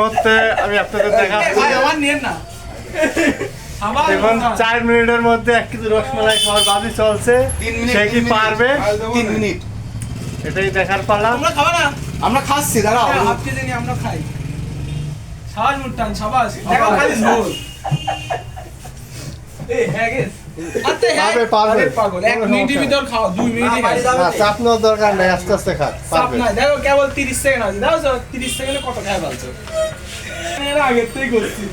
মুহূর্তে আমি আপনাদের দেখাচ্ছি ভাই আমার নিয়েন না। আমার চার মিনিটের মধ্যে এক কিছু রসমালাই খাওয়ার বাজি চলছে। সে কি পারবে? তিন মিনিট। এটাই দেখার পালা। তোমরা খাবা না? আমরা খাচ্ছি দাঁড়াও। হ্যাঁ, হাফ কেজি নিয়ে আমরা খাই। সাবাস মুট্টান সাবাস। দেখো খালি ঝোল এই হ্যাঁ গেস আচ্ছা হ্যাঁ পারবে, পারবে। পাগল এক কোনো ভিতর খাও দুই মিনিটে না চাপ নেওয়ার দরকার নেই আস্তে আস্তে খান চাপ নাই দেখো কেবল 30 সেকেন্ড আছে। দেখো তো 30 সেকেন্ডে কত খায় বলছো করছি।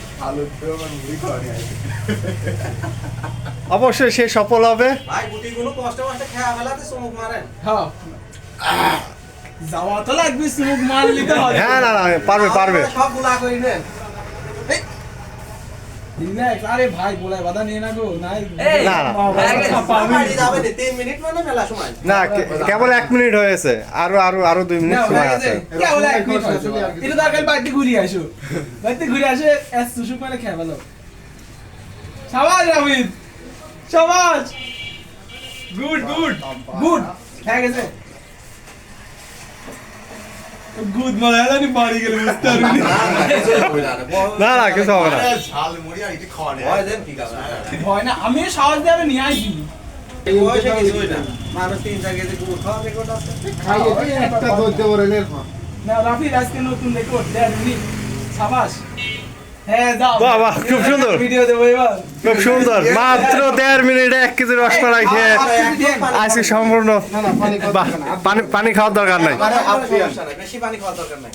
অবশ্যই সে সফল হবে। ভাই গুটি গুলো কষ্ট কষ্ট খেয়া ফেলাতে চুমুক মারেন। হ্যাঁ। যাওয়া তো লাগবে হ্যাঁ না না পারবে পারবে। সবগুলা করি নেন। রিল্যাক্স আরে ভাই বলাই বাধা নিয়ে না গো নাই। না, না। কেবল এক মিনিট হয়েছে। আরও আরও আরও দুই মিনিট সময় আছে? এটা বাড়িতে ঘুরে আসো। বাড়িতে ঘুরে আসে এস সুসুক মানে খেয়ে ভালো সাবাস। Good good. গুড। হয়ে গেছে। গুড মানে জানি বাড়ি গেলে বুঝতে পারবি না না কিছু হবে না। ঝাল মুড়ি আর এটি খাওয়া ভয় দেন ঠিক আছে ভয় না আমি সাহস দিয়ে আমি নিয়ে আসি। এই বয়সে কিছুই না। মানুষ তিন চার কেজি গুড় খাওয়া রেকর্ড আছে। না রাফি আজকে নতুন রেকর্ড দেখ মিনিট সাবাস। হ্যাঁ বাহ, বাহ, খুব সুন্দর। ভিডিও দেবো এবার। খুব সুন্দর। মাত্র দেড় মিনিটে এক কেজি রসমালাই খেয়ে আজকে সম্পূর্ণ। বাহ পানি পানি খাওয়ার দরকার নাই। নাই, বেশি পানি খাওয়ার দরকার নাই।